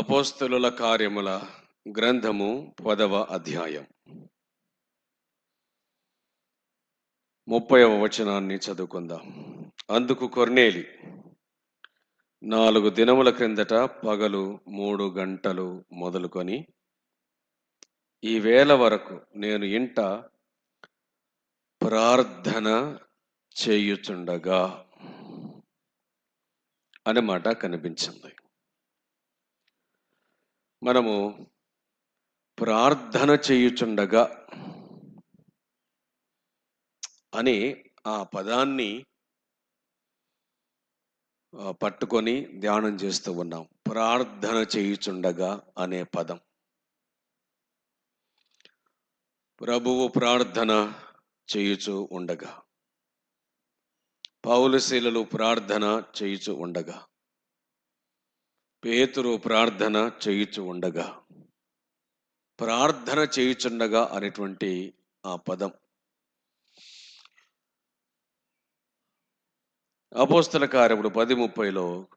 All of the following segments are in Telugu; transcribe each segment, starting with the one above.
అపోస్తలుల కార్యముల గ్రంథము పదవ అధ్యాయం. ముప్పైవ వచనాన్ని చదువుకుందాం. అందుకు కొర్నేలి నాలుగు దినముల క్రిందట పగలు మూడు గంటలు మొదలుకొని ఈ వేళ వరకు నేను ఇంట ప్రార్థన చేయుచుండగా అనే మాట కనిపించింది. మనము ప్రార్థన చేయుచుండగా అని ఆ పదాన్ని పట్టుకొని ధ్యానం చేస్తూ ఉన్నాం. ప్రార్థన చేయుచుండగా అనే పదం. ప్రభువు ప్రార్థన చేయుచు ఉండగా. పౌలశీలలు ప్రార్థన చేయుచు ఉండగా. పేతురు ప్రార్థన చేయుచు ఉండగా. ప్రార్థన చేయుచుండగా అనేటువంటి ఆ పదం. అపోస్తల కార్యముడు పది ముప్పైలో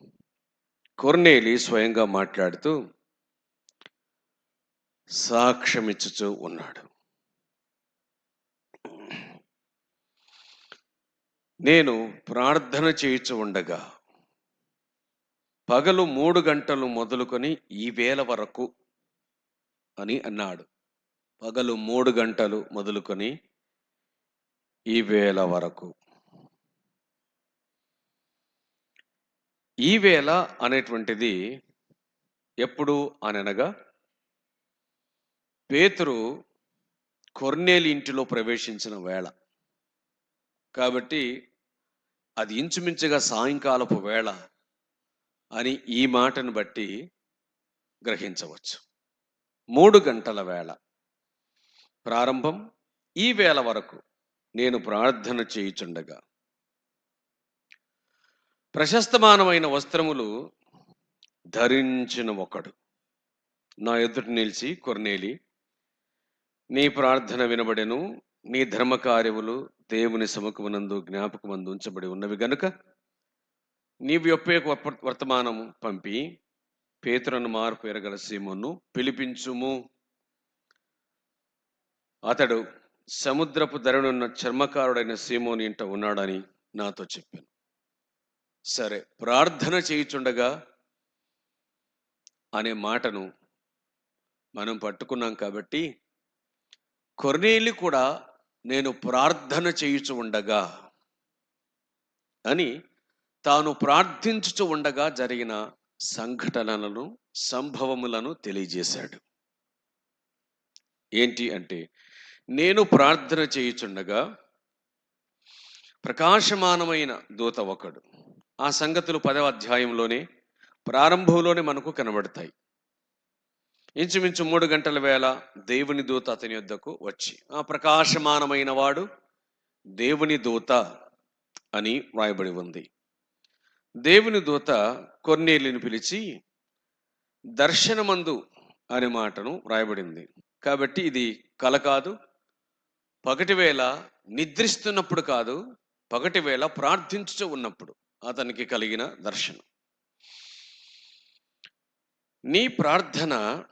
కొర్నేలి స్వయంగా మాట్లాడుతూ సాక్ష్యమిచ్చుచూ ఉన్నాడు. నేను ప్రార్థన చేయుచు ఉండగా పగలు మూడు గంటలు మొదలుకొని ఈ వేల వరకు అని అన్నాడు. పగలు మూడు గంటలు మొదలుకొని ఈ వేళ వరకు. ఈ వేళ అనేటువంటిది ఎప్పుడు అనగా పేతురు కొర్నేలి ఇంటిలో ప్రవేశించిన వేళ. కాబట్టి అది ఇంచుమించుగా సాయంకాలపు వేళ. అని ఈ మాటను బట్టి గ్రహించవచ్చు. మూడు గంటల వేళ. ప్రారంభం ఈ వేళ వరకు నేను ప్రార్థన చేయుచుండగా. ప్రశస్తమానమైన వస్త్రములు ధరించిన ఒకడు. నా ఎదుటి నిలిచి కొర్నేలి నీ ప్రార్థన వినబడెను నీ ధర్మకార్యములు దేవుని సముఖమునందు జ్ఞాపకమందు ఉంచబడి ఉన్నవి గనుక నీవు యొక్క వర్తమానము పంపి పేతురను మార్పు ఎరగల సీమోను పిలిపించుము. అతడు సముద్రపు ధరనున్న చర్మకారుడైన సీమోని ఇంట ఉన్నాడని నాతో చెప్పాను. సరే ప్రార్థన చేయుచుండగా అనే మాటను మనం పట్టుకున్నాం కాబట్టి కొర్నేలి కూడా నేను ప్రార్థన చేయుచు ఉండగా అని తాను ప్రార్థించుచు ఉండగా జరిగిన సంఘటనలను సంభవములను తెలియజేశాడు. ఏంటి అంటే నేను ప్రార్థన చేయుచుండగా ప్రకాశమానమైన దూత ఒకడు. ఆ సంగతులు పదవ అధ్యాయంలోనే ప్రారంభంలోనే మనకు కనబడతాయి. ఇంచుమించు మూడు గంటల వేళ దేవుని దూత అతని యొద్దకు వచ్చి ఆ ప్రకాశమానమైన వాడు దేవుని దూత అని వ్రాయబడి ఉంది. దేవుని దూత కొన్నేలిని పిలిచి దర్శనమందు అనే మాటను వ్రాయబడింది. కాబట్టి ఇది కల కాదు పగటి వేళ నిద్రిస్తున్నప్పుడు కాదు పగటి వేళ ప్రార్థించుతూ ఉన్నప్పుడు అతనికి కలిగిన దర్శనం. నీ ప్రార్థన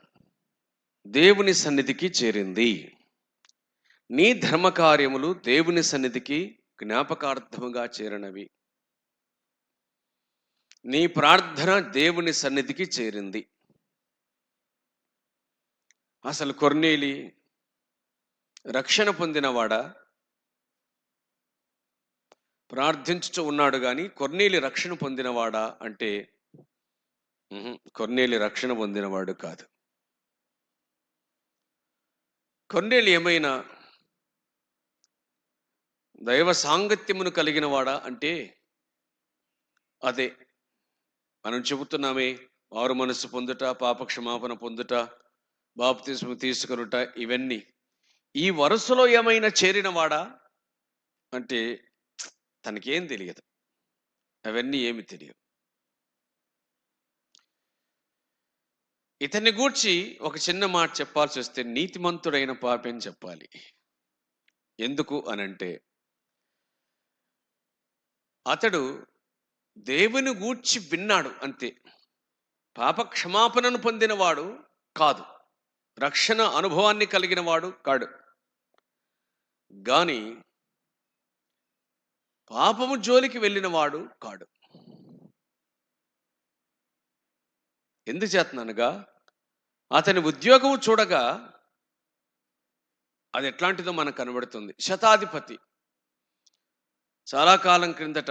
దేవుని సన్నిధికి చేరింది. నీ ధర్మకార్యములు దేవుని సన్నిధికి జ్ఞాపకార్థముగా చేరినవి. నీ ప్రార్థన దేవుని సన్నిధికి చేరింది. అసలు కొర్నేలి రక్షణ పొందినవాడా? ప్రార్థించుచు ఉన్నాడు కానీ కొర్నేలి రక్షణ పొందినవాడా అంటే ఉహుం, కొర్నేలి రక్షణ పొందినవాడు కాదు. కొన్నేళ్ళు ఏమైనా దైవ సాంగత్యమును కలిగినవాడా అంటే అదే మనం చెబుతున్నామే వారు మనసు పొందుట పాపక్షమాపణ పొందుట బాప్తిస్మ తీసుకొనుట ఇవన్నీ. ఈ వరుసలో ఏమైనా చేరినవాడా? అంటే తనకేం తెలియదు. అవన్నీ ఏమి తెలియదు ఇతన్ని గూర్చి ఒక చిన్న మాట చెప్పాల్సి వస్తే నీతిమంతుడైన పాపి అని చెప్పాలి? ఎందుకు అనంటే అతడు దేవుని గూర్చి విన్నాడు అంతే. పాప క్షమాపణను పొందినవాడు కాదు. రక్షణ అనుభవాన్ని కలిగిన వాడు కాడు. గాని పాపము జోలికి వెళ్ళినవాడు కాడు. ఎందుచేతనగా అతని ఉద్యోగము చూడగా అది ఎట్లాంటిదో మనకు కనబడుతుంది. శతాధిపతి. చాలా కాలం క్రిందట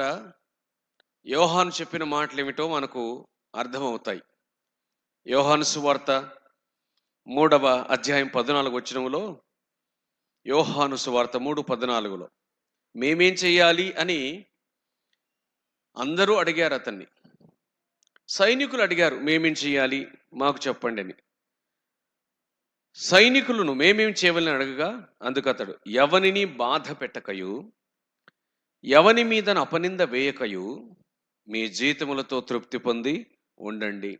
యోహాను చెప్పిన మాటలు ఏమిటో మనకు అర్థమవుతాయి. యోహాను సువార్త మూడవ అధ్యాయం పద్నాలుగు వచ్చినములో యోహాను సువార్త మూడు పద్నాలుగులో మేమేం చేయాలి అని అందరూ అడిగారు అతన్ని. సైనికులు అడిగారు మేమేం చేయాలి మాకు చెప్పండి అని. సైనికులను మేమేం చేయవలని అడగగా అందుకు అతడు ఎవనిని బాధ పెట్టకయు ఎవని మీదను అపనింద వేయకయు మీ జీతములతో తృప్తి పొంది ఉండండి.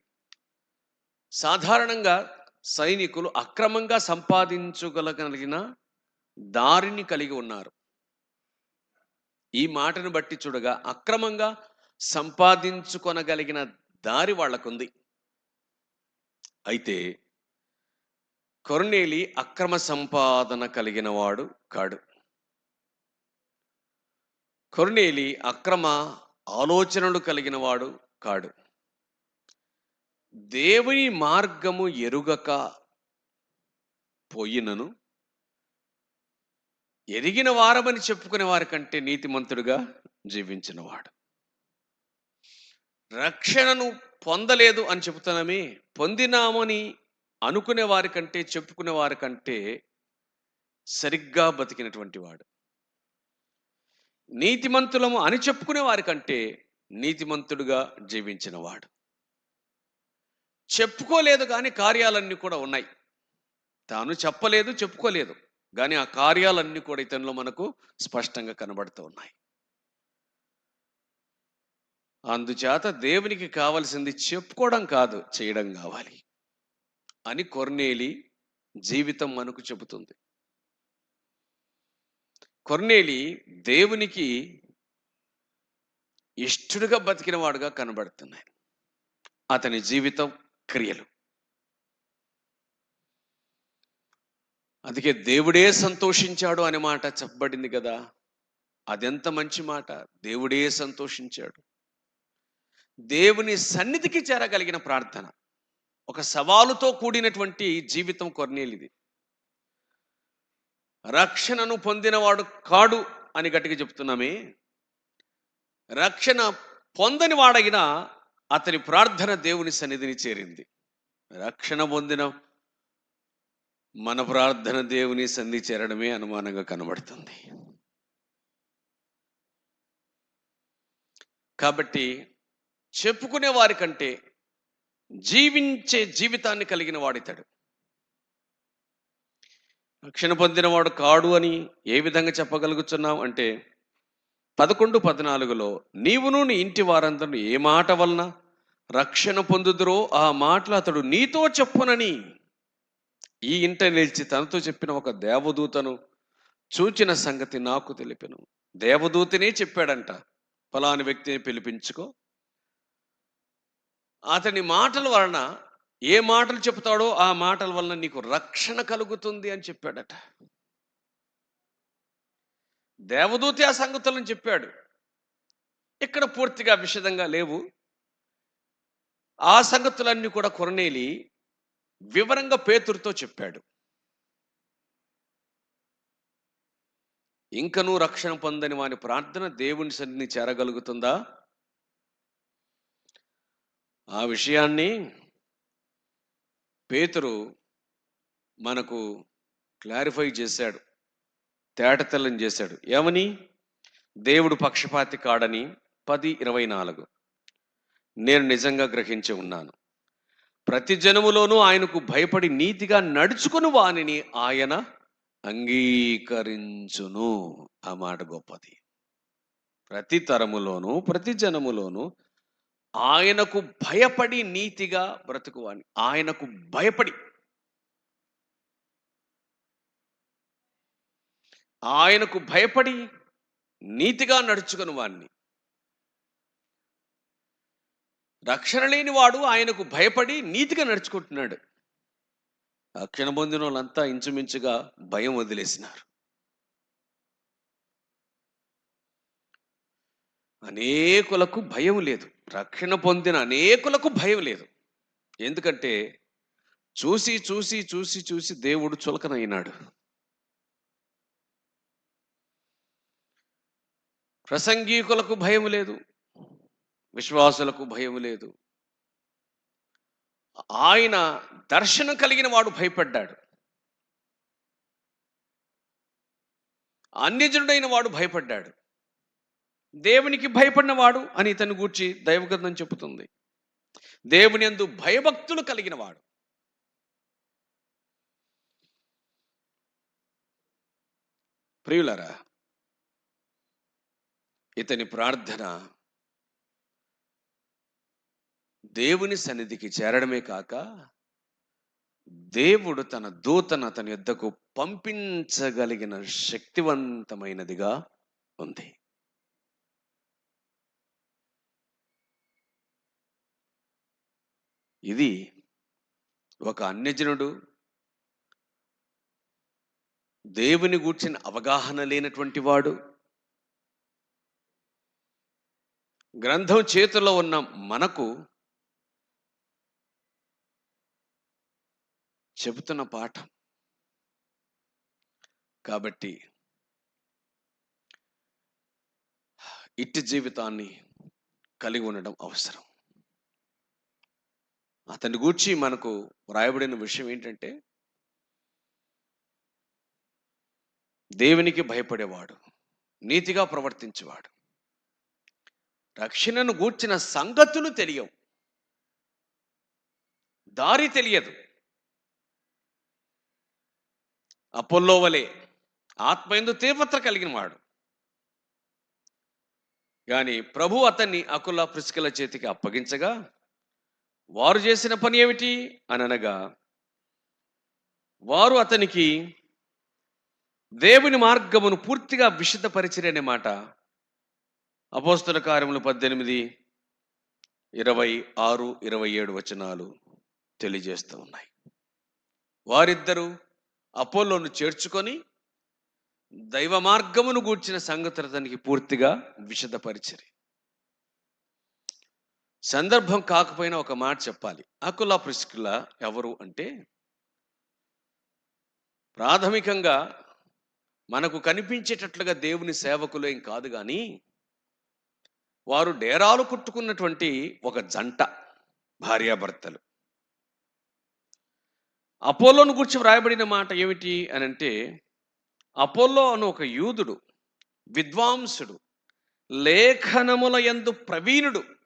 సాధారణంగా సైనికులు అక్రమంగా సంపాదించగలగలిగిన దారిని కలిగి ఉన్నారు. ఈ మాటను బట్టి చూడగా అక్రమంగా సంపాదించుకొనగలిగిన దారి వాళ్ళకుంది అయితే కొరనేలి అక్రమ సంపాదన కలిగిన వాడు కాడు. కొరనేలి అక్రమ ఆలోచనలు కలిగిన వాడు కాడు. దేవుని మార్గము ఎరుగక పోయినను ఎరిగిన వారమని చెప్పుకునే వారి కంటే నీతిమంతుడుగా జీవించినవాడు. రక్షణను పొందలేదు అని చెబుతున్నామే పొందినామని అనుకునే వారికంటే చెప్పుకునే వారి కంటే సరిగ్గా బతికినటువంటి వాడు. నీతిమంతులము అని చెప్పుకునే వారికంటే నీతిమంతుడుగా జీవించినవాడు. చెప్పుకోలేదు కానీ కార్యాలన్నీ కూడా ఉన్నాయి. తాను చెప్పలేదు చెప్పుకోలేదు. కానీ ఆ కార్యాలన్నీ కూడా ఇతనిలో మనకు స్పష్టంగా కనబడుతూ ఉన్నాయి. అందుచేత దేవునికి కావలసింది చెప్పుకోవడం కాదు చేయడం కావాలి అని కొర్నేలి జీవితం మనకు చెబుతుంది. కొర్నేలి దేవునికి ఇష్టడుగా బతికిన వాడుగా కనబడుతున్నాయి. అతని జీవితం క్రియలు. అందుకే దేవుడే సంతోషించాడు అనే మాట చెప్పబడింది కదా. అదెంత మంచి మాట? దేవుడే సంతోషించాడు. దేవుని సన్నిధికి చేరగలిగిన ప్రార్థన. ఒక సవాలుతో కూడినటువంటి జీవితం కొర్నేలిది. రక్షణను పొందినవాడు కాడు అని గట్టిగా చెప్తున్నామే. రక్షణ పొందని వాడైనా అతని ప్రార్థన దేవుని సన్నిధిని చేరింది. రక్షణ పొందిన మన ప్రార్థన దేవుని సంధి చేరడమే అనుమానంగా కనబడుతుంది. కాబట్టి చెప్పుకునే వారి కంటే జీవించే జీవితాన్ని కలిగిన వాడితాడు. రక్షణ పొందినవాడు కాడు అని ఏ విధంగా చెప్పగలుగుతున్నాం అంటే పదకొండు పద్నాలుగులో నీవును నీ ఇంటి వారందరూ ఏ మాట వలన రక్షణ పొందుదురో ఆ మాటలు అతడు నీతో చెప్పునని. ఈ ఇంట నిలిచి తనతో చెప్పిన ఒక దేవదూతను చూచిన సంగతి నాకు తెలిపెను. దేవదూతనే చెప్పాడంట ఫలాని వ్యక్తిని పిలిపించుకో. అతని మాటల వలన ఏ మాటలు చెప్తాడో ఆ మాటల వలన నీకు రక్షణ కలుగుతుంది అని చెప్పాడట. దేవదూతి ఆ సంగతులను చెప్పాడు. ఇక్కడ పూర్తిగా విషదంగా లేవు. ఆ సంగతులన్నీ కూడా కొరనేలి వివరంగా పేతురుతో చెప్పాడు. ఇంకనూ రక్షణ పొందని వాని ప్రార్థన దేవుని సన్నిధిని చేరగలుగుతుందా? ఆ విషయాన్ని పేతురు మనకు క్లారిఫై చేశాడు తేటతెల్లం చేశాడు. ఏమని? దేవుడు పక్షపాతి కాడని పది ఇరవై నాలుగు. నేను నిజంగా గ్రహించి ఉన్నాను. ప్రతి జనములోనూ ఆయనకు భయపడి నీతిగా నడుచుకుని వానిని ఆయన అంగీకరించును. ఆ మాట గొప్పది. ప్రతి తరములోనూ ప్రతి జనములోనూ ఆయనకు భయపడి నీతిగా బ్రతుకువాని ఆయనకు భయపడి. ఆయనకు భయపడి నీతిగా నడుచుకుని వాణ్ణి. రక్షణ లేని వాడు ఆయనకు భయపడి నీతిగా నడుచుకుంటున్నాడు. రక్షణ పొందిన వాళ్ళంతా ఇంచుమించుగా భయం వదిలేసినారు. అనేకులకు భయం లేదు. రక్షణ పొందిన అనేకులకు భయం లేదు. ఎందుకంటే చూసి చూసి చూసి చూసి దేవుడు చులకనైనాడు. ప్రసంగీకులకు భయం లేదు. విశ్వాసులకు భయం లేదు. ఆయన దర్శనం కలిగిన వాడు భయపడ్డాడు. అన్యజనుడైన వాడు భయపడ్డాడు. దేవునికి భయపడినవాడు అని ఇతను గూర్చి దైవగ్రంథం చెబుతుంది. దేవుని యందు భయభక్తులు కలిగినవాడు. ప్రియులరా ఇతని ప్రార్థన దేవుని సన్నిధికి చేరడమే కాక దేవుడు తన దూతను అతని యుద్ధకు పంపించగలిగిన శక్తివంతమైనదిగా ఉంది. ఇది ఒక అన్యజనుడు దేవుని గూర్చిన అవగాహన లేనటువంటి వాడు. గ్రంథం చేతిలో ఉన్న మనకు చెబుతున్న పాఠం. కాబట్టి ఇట్టి జీవితాన్ని కలిగి ఉండడం అవసరం. అతని గూర్చి మనకు వ్రాయబడిన విషయం ఏంటంటే దేవునికి భయపడేవాడు నీతిగా ప్రవర్తించేవాడు. రక్షణను గూర్చిన సంగతులు తెలియవు. దారి తెలియదు. అపోల్లో వలె ఆత్మయందు తీవ్రత కలిగిన వాడు కానీ ప్రభు అతన్ని అకుల ప్రిస్కిల చేతికి అప్పగించగా వారు చేసిన పని ఏమిటి అని అనగా వారు అతనికి దేవుని మార్గమును పూర్తిగా విశుద్ధపరిచిరనే మాట. అపోస్తుల కార్యములు పద్దెనిమిది ఇరవై ఆరు ఇరవై ఏడు వచనాలు తెలియజేస్తూ ఉన్నాయి. వారిద్దరూ అపోలోను చేర్చుకొని దైవ మార్గమును గూర్చిన సంగతులు అతనికి పూర్తిగా విశదపరిచరి. సందర్భం కాకపోయినా ఒక మాట చెప్పాలి. అకుల ప్రిస్కుల ఎవరు అంటే ప్రాథమికంగా మనకు కనిపించేటట్లుగా దేవుని సేవకులేం కాదు కానీ వారు డేరాలు కుట్టుకున్నటువంటి ఒక జంట భార్యాభర్తలు. అపోలోను గురించి వ్రాయబడిన మాట ఏమిటి అని అంటే అపోలో అను ఒక యూదుడు విద్వాంసుడు లేఖనముల యందు ప్రవీణుడు.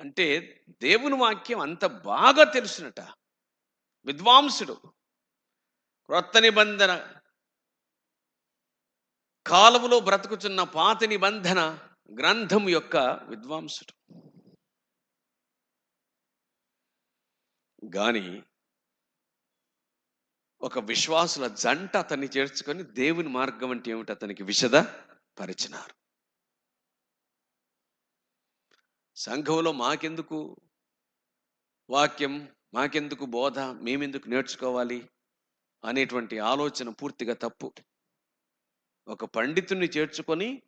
అంటే దేవుని వాక్యం అంత బాగా తెలుసునట. విద్వాంసుడు క్రొత్త నిబంధన కాలములో బ్రతుకుతున్న పాత నిబంధన గ్రంథం యొక్క విద్వాంసుడు. గాని ఒక విశ్వాసుల జంట అతన్ని చేర్చుకొని దేవుని మార్గం అంటే ఏమిటి? అతనికి విషద పరిచినారు. సంఘంలో మాకెందుకు? వాక్యం మాకెందుకు బోధ? మేమెందుకు నేర్చుకోవాలి? అనేటువంటి ఆలోచన పూర్తిగా తప్పు. ఒక పండితుణ్ణి చేర్చుకొని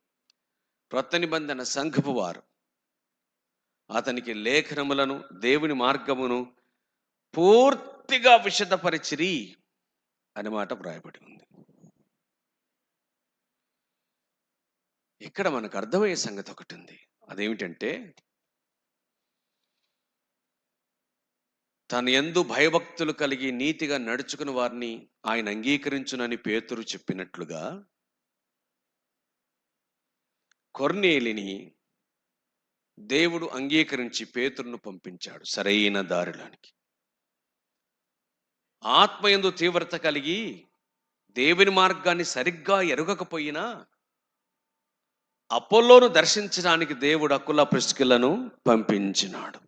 క్రొత్త నిబంధన సంఘపు వారు. అతనికి లేఖనములను దేవుని మార్గమును పూర్తిగా విశదపరిచిరి అనే మాట వ్రాయబడి ఉంది. ఇక్కడ మనకు అర్థమయ్యే సంగతి ఒకటి ఉంది. అదేమిటంటే తన ఎందు భయభక్తులు కలిగి నీతిగా నడుచుకుని వారిని ఆయన అంగీకరించునని పేతురు చెప్పినట్లుగా కొర్నేలిని దేవుడు అంగీకరించి పేతురును పంపించాడు సరైన దారిలోనికి. ఆత్మయందు తీవ్రత కలిగి దేవుని మార్గాన్ని సరిగ్గా ఎరుగకపోయినా అపోలోను దర్శించడానికి దేవుడు అకుల ప్రిస్కిలను పంపించినాడు.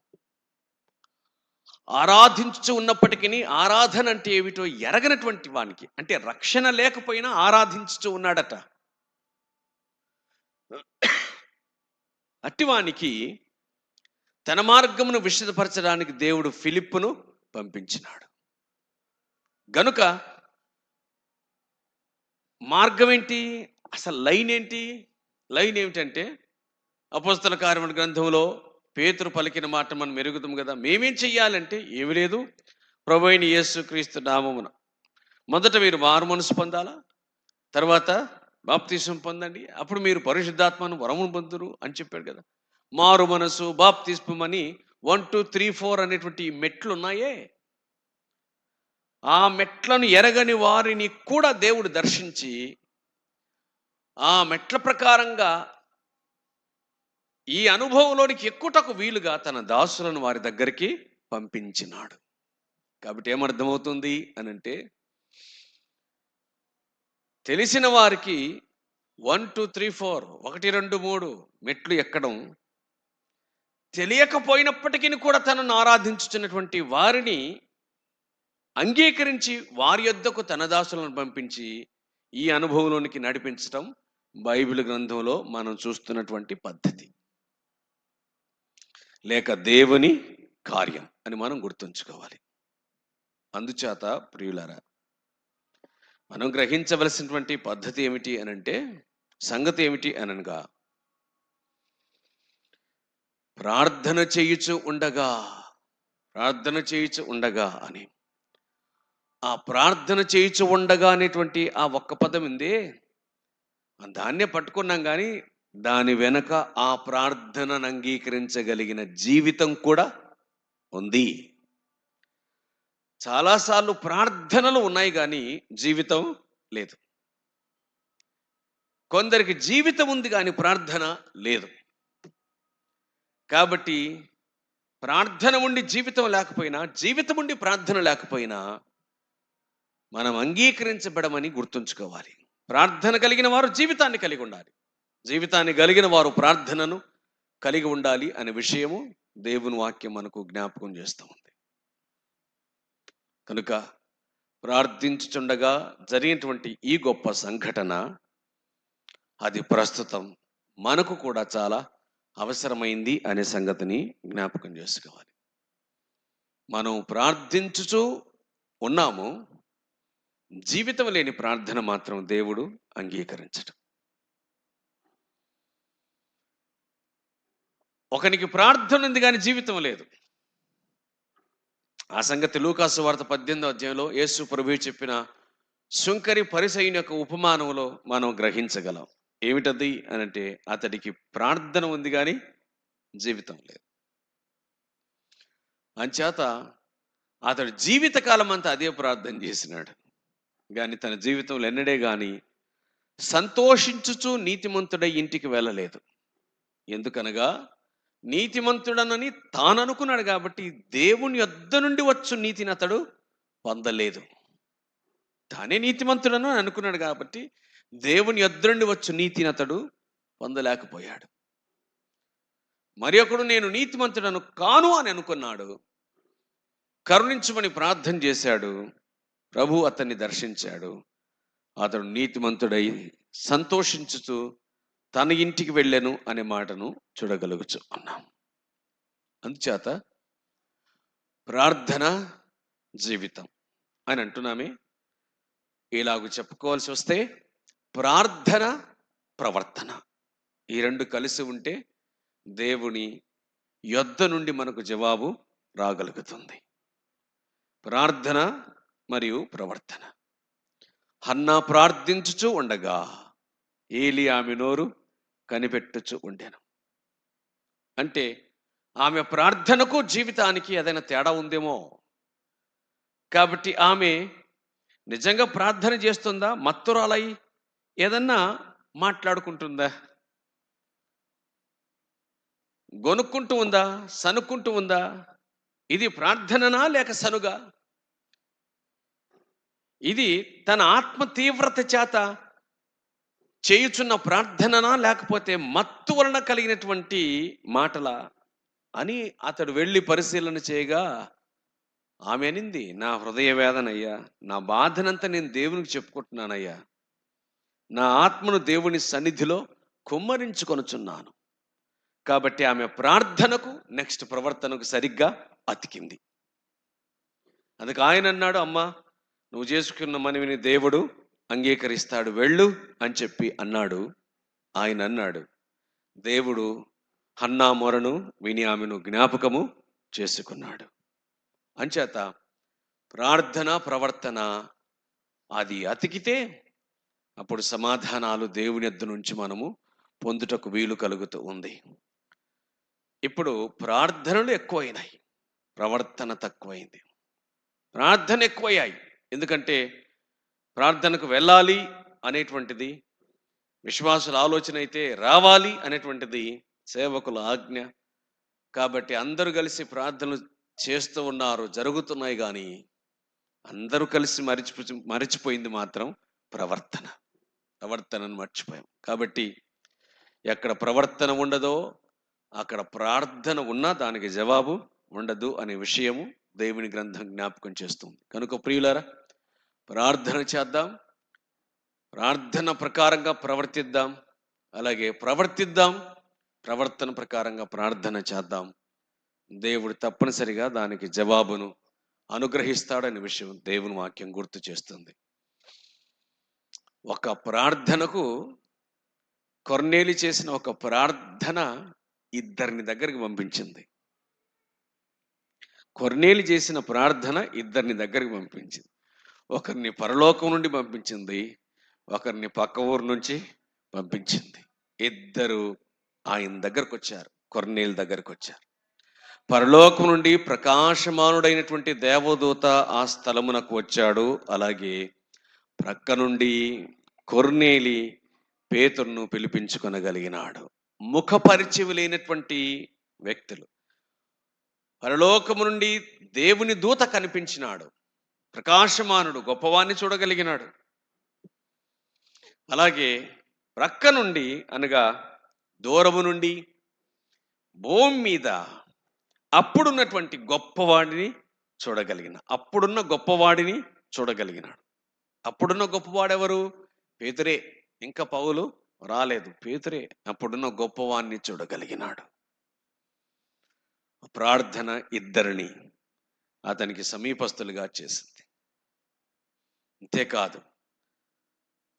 ఆరాధించు ఉన్నప్పటికీ ఆరాధన అంటే ఏమిటో ఎరగనటువంటి వానికి. అంటే రక్షణ లేకపోయినా ఆరాధించుచు ఉన్నాడట. అట్టివానికి తన మార్గమును విశదపరచడానికి దేవుడు ఫిలిప్పును పంపించినాడు. గనుక మార్గం ఏంటి అసలు లైన్ ఏంటి లైన్ ఏమిటంటే అపోస్తల కార్యముల గ్రంథంలో పేతురు పలికిన మాట మనం మెరుగుతాం కదా? మేమేం చెయ్యాలంటే ఏమి లేదు. ప్రభు అయిన యేసు క్రీస్తు నామమున. మొదట మీరు మారు మనసు పొందాలా? తర్వాత బాప్తీసం పొందండి. అప్పుడు మీరు పరిశుద్ధాత్మను వరమును పొందురు అని చెప్పాడు కదా? మారు మనసు బాప్తిస్మని వన్ టూ త్రీ ఫోర్ అనేటువంటి మెట్లు ఉన్నాయే ఆ మెట్లను ఎరగని వారిని కూడా దేవుడు దర్శించి ఆ మెట్ల ప్రకారంగా ఈ అనుభవంలోనికి ఎక్కుటకు వీలుగా తన దాసులను వారి దగ్గరికి పంపించినాడు. కాబట్టి ఏమర్థమవుతుంది అని అంటే తెలిసిన వారికి వన్ టూ త్రీ ఫోర్ ఒకటి రెండు మూడు మెట్లు ఎక్కడం తెలియకపోయినప్పటికీ కూడా తనను ఆరాధించుతున్నటువంటి వారిని అంగీకరించి వారి యొద్దకు తన దాసులను పంపించి ఈ అనుభవంలోనికి నడిపించటం బైబిల్ గ్రంథంలో మనం చూస్తున్నటువంటి పద్ధతి. లేక దేవుని కార్యం అని మనం గుర్తుంచుకోవాలి. అందుచేత ప్రియులరా మనం గ్రహించవలసినటువంటి పద్ధతి ఏమిటి అని అంటే సంగతి ఏమిటి అనగా ప్రార్థన చేయుచు ఉండగా ప్రార్థన చేయుచు ఉండగా అని. ఆ ప్రార్థన చేయుచు ఉండగా అనేటువంటి ఆ ఒక్క పదం ఉందే దాన్నే పట్టుకున్నాం కానీ దాని వెనక ఆ ప్రార్థనను అంగీకరించగలిగిన జీవితం కూడా ఉంది. చాలాసార్లు ప్రార్థనలు ఉన్నాయి కానీ జీవితం లేదు. కొందరికి జీవితం ఉంది కానీ ప్రార్థన లేదు. కాబట్టి ప్రార్థన ఉండి జీవితం లేకపోయినా జీవితం ఉండి ప్రార్థన లేకపోయినా మనం అంగీకరించబడమని గుర్తుంచుకోవాలి. ప్రార్థన కలిగిన వారు జీవితాన్ని కలిగి ఉండాలి. జీవితాన్ని కలిగిన వారు ప్రార్థనను కలిగి ఉండాలి అనే విషయము దేవుని వాక్యం మనకు జ్ఞాపకం చేస్తూ ఉంది. కనుక ప్రార్థించుచుండగా జరిగినటువంటి ఈ గొప్ప సంఘటన అది ప్రస్తుతం మనకు కూడా చాలా అవసరమైంది అనే సంగతిని జ్ఞాపకం చేసుకోవాలి. మనం ప్రార్థించుచు ఉన్నాము జీవితం లేని ప్రార్థన మాత్రం దేవుడు అంగీకరించడం. ఒకనికి ప్రార్థన ఉంది కానీ జీవితం లేదు. ఆ సంగతి లూకాసు వార్త పద్దెనిమిదో అధ్యాయంలో యేసు ప్రభు చెప్పిన శుంకరి పరిసైన యొక్క ఉపమానంలో మనం గ్రహించగలం. ఏమిటది అని అంటే అతడికి ప్రార్థన ఉంది కానీ జీవితం లేదు. అంచేత అతడు జీవితకాలం అంతా అదే ప్రార్థన చేసినాడు. కానీ తన జీవితంలో ఎన్నడే కానీ సంతోషించుచు నీతిమంతుడై ఇంటికి వెళ్ళలేదు. ఎందుకనగా నీతిమంతుడనని తాను అనుకున్నాడు కాబట్టి దేవుని యొద్ద నుండి వచ్చు నీతిని అతడు పొందలేదు. తానే నీతిమంతుడను అని అనుకున్నాడు కాబట్టి దేవుని యొద్ద నుండి వచ్చు నీతిని అతడు పొందలేకపోయాడు. మరి ఒకడు నేను నీతిమంతుడను కాను అని అనుకున్నాడు. కరుణించమని ప్రార్థన చేశాడు. ప్రభు అతన్ని దర్శించాడు. అతడు నీతిమంతుడై సంతోషించుతూ తన ఇంటికి వెళ్ళాను అనే మాటను చూడగలుగుచు ఉన్నాం అందుచేత ప్రార్థన జీవితం అని అంటున్నామే. ఇలాగ చెప్పుకోవాల్సి వస్తే ప్రార్థన ప్రవర్తన. ఈ రెండు కలిసి ఉంటే దేవుని యొద్ద నుండి మనకు జవాబు రాగలుగుతుంది. ప్రార్థన మరియు ప్రవర్తన. హన్నా ప్రార్థించుచూ ఉండగా ఏలి ఆమె నోరు కనిపెట్టుచు ఉండెను. అంటే ఆమె ప్రార్థనకు జీవితానికి ఏదైనా తేడా ఉందేమో? కాబట్టి ఆమె నిజంగా ప్రార్థన చేస్తుందా? మత్తురాలై ఏదన్నా మాట్లాడుకుంటుందా? గొనుక్కుంటూ ఉందా? సనుక్కుంటూ ఉందా? ఇది ప్రార్థననా లేక సనుగా? ఇది తన ఆత్మ తీవ్రత చేత చేయుచున్న ప్రార్థననా లేకపోతే మత్తు వలన కలిగినటువంటి మాటల అని అతడు వెళ్ళి పరిశీలన చేయగా ఆమె అనింది నా హృదయ వేదనయ్యా నా బాధనంతా నేను దేవునికి చెప్పుకుంటున్నానయ్యా. నా ఆత్మను దేవుని సన్నిధిలో కుమ్మరించుకొనుచున్నాను. కాబట్టి ఆమె ప్రార్థనకు నెక్స్ట్ ప్రవర్తనకు సరిగ్గా అతికింది. అందుకు ఆయన అన్నాడు అమ్మా నువ్వు చేసుకున్న మనవిని దేవుడు అంగీకరిస్తాడు వెళ్ళు అని చెప్పి అన్నాడు. ఆయన అన్నాడు దేవుడు హన్నా మొరను విని ఆమెను జ్ఞాపకము చేసుకున్నాడు. అంచేత ప్రార్థన ప్రవర్తన అది అతికితే అప్పుడు సమాధానాలు దేవుని ఎద్దు నుంచి మనము పొందుటకు వీలు కలుగుతూ ఉంది. ఇప్పుడు ప్రార్థనలు ఎక్కువైనాయి ప్రవర్తన తక్కువైంది. ప్రార్థన ఎక్కువయ్యాయి. ఎందుకంటే ప్రార్థనకు వెళ్ళాలి అనేటువంటిది విశ్వాసుల ఆలోచన అయితే రావాలి అనేటువంటిది సేవకుల ఆజ్ఞ. కాబట్టి అందరూ కలిసి ప్రార్థనలు చేస్తూ ఉన్నారు జరుగుతున్నాయి కానీ అందరూ కలిసి మరిచిపో మరిచిపోయింది మాత్రం ప్రవర్తన. ప్రవర్తనను మర్చిపోయాం. కాబట్టి ఎక్కడ ప్రవర్తన ఉండదో అక్కడ ప్రార్థన ఉన్నా దానికి జవాబు ఉండదు అనే విషయము దేవుని గ్రంథం జ్ఞాపకం చేస్తుంది. కనుక ప్రియులారా ప్రార్థన చేద్దాం. ప్రార్థన ప్రకారంగా ప్రవర్తిద్దాం. అలాగే ప్రవర్తిద్దాం. ప్రవర్తన ప్రకారంగా ప్రార్థన చేద్దాం. దేవుడు తప్పనిసరిగా దానికి జవాబును అనుగ్రహిస్తాడనే విషయం దేవుని వాక్యం గుర్తు చేస్తుంది. ఒక ప్రార్థనకు కొర్నేలి చేసిన ఒక ప్రార్థన ఇద్దరిని దగ్గరికి పంపించింది. కొర్నేలి చేసిన ప్రార్థన ఇద్దరిని దగ్గరికి పంపించింది. ఒకరిని పరలోకం నుండి పంపించింది ఒకరిని పక్క ఊరు నుంచి పంపించింది. ఇద్దరు ఆయన దగ్గరకు వచ్చారు కొర్నేలు దగ్గరకు వచ్చారు పరలోకం నుండి ప్రకాశమానుడైనటువంటి దేవదూత ఆ స్థలమునకు వచ్చాడు. అలాగే ప్రక్క నుండి కొర్నేలి పేతురును పిలిపించుకొనగలిగినాడు. ముఖపరిచయం లేనటువంటి వ్యక్తులు. పరలోకము నుండి దేవుని దూత కనిపించినాడు. ప్రకాశమానుడు గొప్పవాన్ని చూడగలిగినాడు. అలాగే ప్రక్క నుండి అనగా దూరము నుండి భూమి మీద అప్పుడున్నటువంటి గొప్పవాడిని చూడగలిగిన అప్పుడున్న గొప్పవాడిని చూడగలిగినాడు. అప్పుడున్న గొప్పవాడెవరు? పేతురే. ఇంకా పౌలు రాలేదు. పేతురే అప్పుడున్న గొప్పవాణ్ణి చూడగలిగినాడు. ప్రార్థన ఇద్దరిని అతనికి సమీపస్తులుగా చేసింది. అంతేకాదు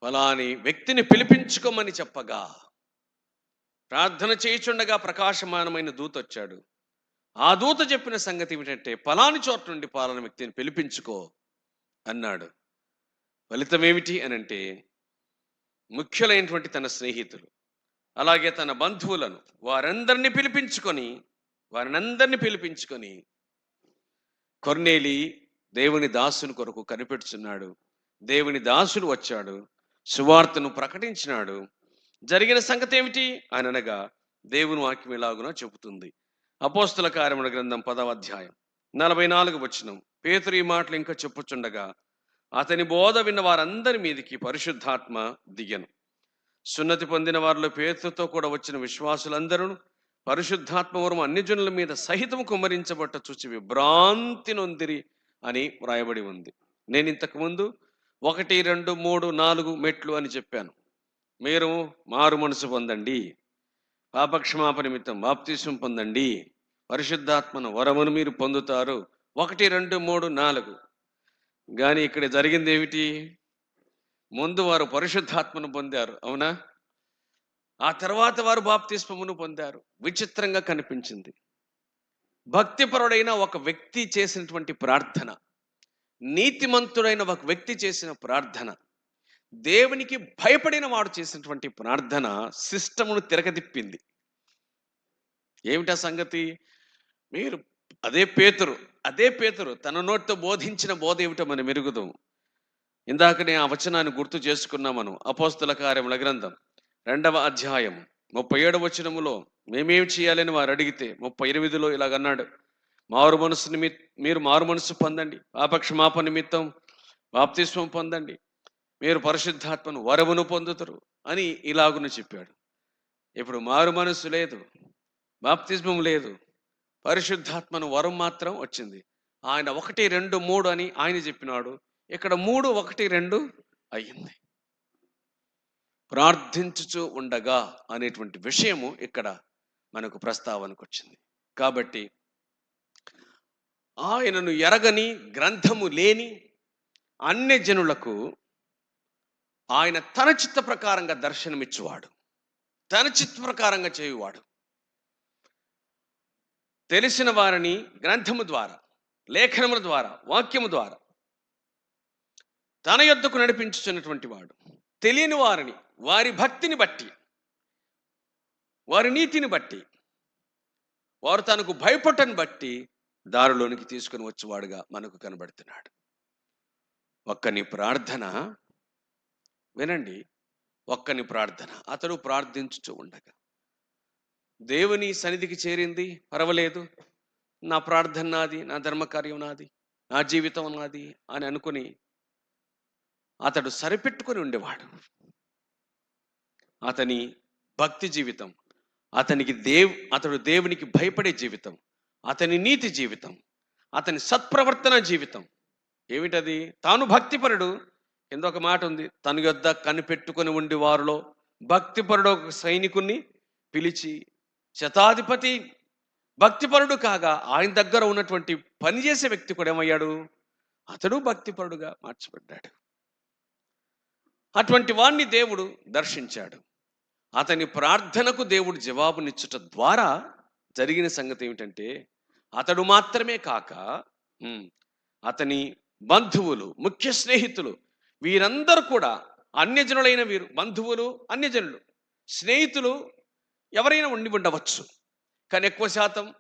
ఫలాని వ్యక్తిని పిలిపించుకోమని చెప్పగా ప్రార్థన చేయుచుండగా ప్రకాశమానమైన దూత వచ్చాడు. ఆ దూత చెప్పిన సంగతి ఏమిటంటే పలాని చోట నుండి పాలన వ్యక్తిని పిలిపించుకో అన్నాడు. ఫలితం ఏమిటి అని అంటే ముఖ్యులైనటువంటి తన స్నేహితులు అలాగే తన బంధువులను వారందరినీ పిలిపించుకొని వారినందరినీ పిలిపించుకొని కొర్నేలి దేవుని దాసుని కొరకు కనిపెడుచున్నాడు. దేవుని దాసుడు వచ్చాడు సువార్తను ప్రకటించినాడు. జరిగిన సంగతి ఏమిటి? అని అనగా దేవుని వాక్యం ఎలాగునో చెబుతుంది. అపోస్తుల కార్యముల గ్రంథం పదవ అధ్యాయం నలభై నాలుగు వచ్చినం పేతురు ఈ మాటలు ఇంకా చెప్పుచుండగా అతని బోధ విన్న వారందరి మీదికి పరిశుద్ధాత్మ దిగను. సున్నతి పొందిన వారిలో పేతుతో కూడా వచ్చిన విశ్వాసులందరూ పరిశుద్ధాత్మ వరం అన్ని జనుల మీద సహితం కుమ్మరించబట్ట చూచి విభ్రాంతి నొందిరి అని వ్రాయబడి ఉంది. నేను ఇంతకుముందు ఒకటి రెండు మూడు నాలుగు మెట్లు అని చెప్పాను. మీరు మారు మనసు పొందండి. పాపక్షమాప నిమిత్తం బాప్తీసం పొందండి. పరిశుద్ధాత్మను వరమును మీరు పొందుతారు. ఒకటి రెండు మూడు నాలుగు. కానీ ఇక్కడ జరిగింది ఏమిటి? ముందు వారు పరిశుద్ధాత్మను పొందారు. అవునా? ఆ తర్వాత వారు బాప్తిస్మమును పొందారు. విచిత్రంగా కనిపించింది. భక్తిపరుడైన ఒక వ్యక్తి చేసినటువంటి ప్రార్థన. నీతిమంతుడైన ఒక వ్యక్తి చేసిన ప్రార్థన దేవునికి భయపడిన వాడు చేసినటువంటి ప్రార్థన సిస్టమును తిరగదిప్పింది ఏమిటా సంగతి? మీరు అదే పేతురు అదే పేతురు తన నోటితో బోధించిన బోధ ఏమిటో మనం ఇందాక నేను ఆ వచనాన్ని గుర్తు చేసుకున్నామను అపోస్తుల కార్యముల గ్రంథం రెండవ అధ్యాయం ముప్పై ఏడవ వచనములో మేమేం చేయాలని వారు అడిగితే ముప్పై ఎనిమిదిలో ఇలాగన్నాడు మారు మనసు నిమిత్ మీరు మారు మనసు పొందండి. పాపక్షమాప నిమిత్తం బాప్తిస్వం పొందండి. మీరు పరిశుద్ధాత్మను వరమును పొందుతారు అని ఇలాగును చెప్పాడు. ఇప్పుడు మారు మనసు లేదు బాప్తిస్మం లేదు పరిశుద్ధాత్మను వరం మాత్రం వచ్చింది. ఆయన ఒకటి రెండు మూడు అని ఆయన చెప్పినాడు. ఇక్కడ మూడు ఒకటి రెండు అయ్యింది. ప్రార్థించుచు ఉండగా అనేటువంటి విషయము ఇక్కడ మనకు ప్రస్తావనకు వచ్చింది కాబట్టి ఆయనను ఎరగని గ్రంథము లేని అన్య జనులకు ఆయన తన చిత్త ప్రకారంగా దర్శనమిచ్చువాడు. తన చిత్త ప్రకారంగా చేయువాడు. తెలిసిన వారిని గ్రంథము ద్వారా లేఖనముల ద్వారా వాక్యము ద్వారా తన యొద్దకు నడిపించుచున్నటువంటి వాడు. తెలియని వారిని వారి భక్తిని బట్టి వారి నీతిని బట్టి వారు తనకు భయపడటను బట్టి దారిలోనికి తీసుకుని వచ్చేవాడుగా మనకు కనబడుతున్నాడు. ఒక్కని ప్రార్థన వినండి ఒక్కని ప్రార్థన. అతడు ప్రార్థించుచూ ఉండగా దేవుని సన్నిధికి చేరింది? పర్వాలేదు. నా ప్రార్థన నాది నా ధర్మకార్యం నాది నా జీవితం నాది అని అనుకుని అతడు సరిపెట్టుకొని ఉండేవాడు. అతని భక్తి జీవితం అతనికి దేవ్ అతడు దేవునికి భయపడే జీవితం అతని నీతి జీవితం అతని సత్ప్రవర్తన జీవితం. ఏమిటది? తాను భక్తిపరుడు. కింద ఒక మాట ఉంది తన యొద్ద కనిపెట్టుకొని ఉండి వారిలో భక్తిపరుడు ఒక సైనికుణ్ణి పిలిచి శతాధిపతి భక్తిపరుడు కాగా ఆయన దగ్గర ఉన్నటువంటి పనిచేసే వ్యక్తి కూడా ఏమయ్యాడు? అతడు భక్తిపరుడుగా మార్చబడ్డాడు. అటువంటి వాణ్ణి దేవుడు దర్శించాడు. అతని ప్రార్థనకు దేవుడు జవాబునిచ్చుట ద్వారా జరిగిన సంగతి ఏమిటంటే అతడు మాత్రమే కాక అతని బంధువులు ముఖ్య స్నేహితులు వీరందరూ కూడా అన్యజనులైన వీరు బంధువులు అన్యజనులు స్నేహితులు ఎవరైనా ఉండి ఉండవచ్చు. కానీ ఎక్కువ శాతం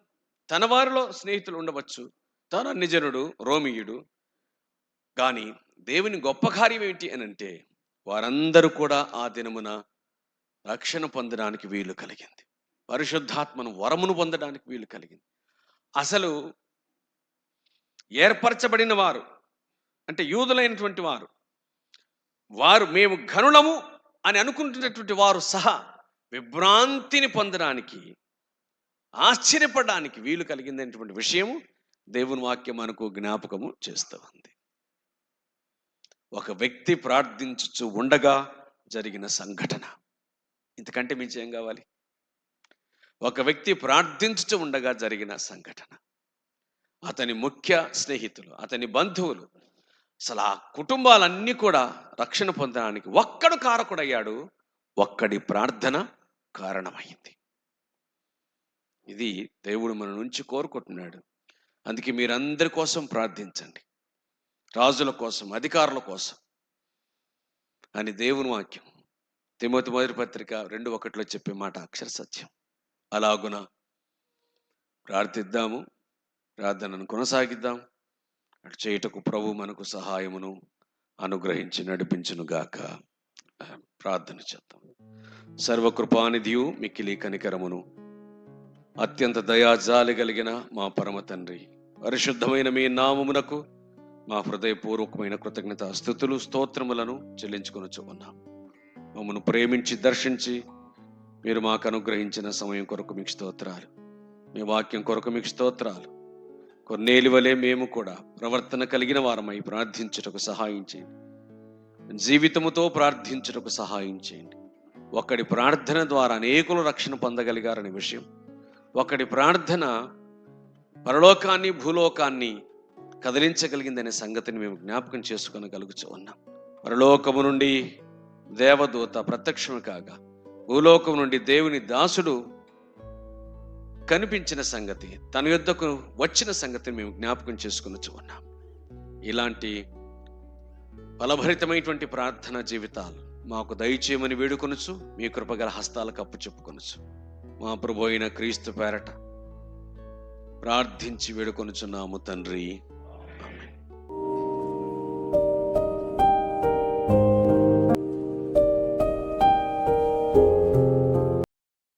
తన వారిలో స్నేహితులు ఉండవచ్చు. తాను అన్యజనుడు రోమియుడు. కానీ దేవుని గొప్ప కార్యం ఏమిటి అని అంటే వారందరూ కూడా ఆ దినమున రక్షణ పొందడానికి వీలు కలిగింది. పరిశుద్ధాత్మను వరమును పొందడానికి వీలు కలిగింది. అసలు ఏర్పరచబడిన వారు అంటే యూదులైనటువంటి వారు వారు మేము ఘనులము అని అనుకుంటున్నటువంటి వారు సహా విభ్రాంతిని పొందడానికి ఆశ్చర్యపడడానికి వీలు కలిగిందనేటువంటి విషయం దేవుని వాక్యం మనకు జ్ఞాపకము చేస్తూ ఉంది. ఒక వ్యక్తి ప్రార్థించుచు ఉండగా జరిగిన సంఘటన. ఇంతకంటే మించి ఏం కావాలి? ఒక వ్యక్తి ప్రార్థించుచు ఉండగా జరిగిన సంఘటన. అతని ముఖ్య స్నేహితులు అతని బంధువులు అసలు ఆ కుటుంబాలన్నీ కూడా రక్షణ పొందడానికి ఒక్కడు కారకుడయ్యాడు. ఒక్కడి ప్రార్థన కారణమైంది. ఇది దేవుడు మన నుంచి కోరుకుంటున్నాడు. అందుకే మీరందరి కోసం ప్రార్థించండి. రాజుల కోసం అధికారుల కోసం అని దేవుని వాక్యం. తిమోతి మొదటి పత్రిక రెండు ఒకటిలో చెప్పే మాట అక్షర సత్యం అలాగున ప్రార్థిద్దాము ప్రార్థనను కొనసాగిద్దాం. అటు చేయుటకు ప్రభు మనకు సహాయమును అనుగ్రహించి నడిపించునుగాక. ప్రార్థన చేద్దాం. సర్వకృపానిధియు మిక్కిలి కనికరమును అత్యంత దయాజాలి కలిగిన మా పరమ తండ్రి పరిశుద్ధమైన మీ నామమునకు మా హృదయపూర్వకమైన కృతజ్ఞత స్థుతులు స్తోత్రములను చెల్లించుకొనొచ్చు ఉన్నాం. మమ్మను ప్రేమించి దర్శించి మీరు మాకు అనుగ్రహించిన సమయం కొరకు మీకు స్తోత్రాలు. మీ వాక్యం కొరకు మీకు స్తోత్రాలు. కొన్నేలి వలె మేము కూడా ప్రవర్తన కలిగిన వారమై ప్రార్థించుటకు సహాయం చేయండి. జీవితముతో ప్రార్థించుటకు సహాయం చేయండి. ఒకడి ప్రార్థన ద్వారా అనేకులు రక్షణ పొందగలిగారనే విషయం. ఒకడి ప్రార్థన పరలోకాన్ని భూలోకాన్ని కదిలించగలిగిందనే సంగతిని మేము జ్ఞాపకం చేసుకొనగలుగుతూ ఉన్నాం. పరలోకము నుండి దేవదూత ప్రత్యక్షము కాగా భూలోకం నుండి దేవుని దాసుడు కనిపించిన సంగతి తన యొద్దకు వచ్చిన సంగతి మేము జ్ఞాపకం చేసుకుని ఉన్నాం. ఇలాంటి బలభరితమైనటువంటి ప్రార్థన జీవితాలు మాకు దయచేయమని వేడుకొనుచు మీ కృపగల హస్తాలకు అప్పు చెప్పుకొనుచు మా ప్రభు అయిన క్రీస్తు పేరట ప్రార్థించి వేడుకొనుచున్నాము తండ్రి.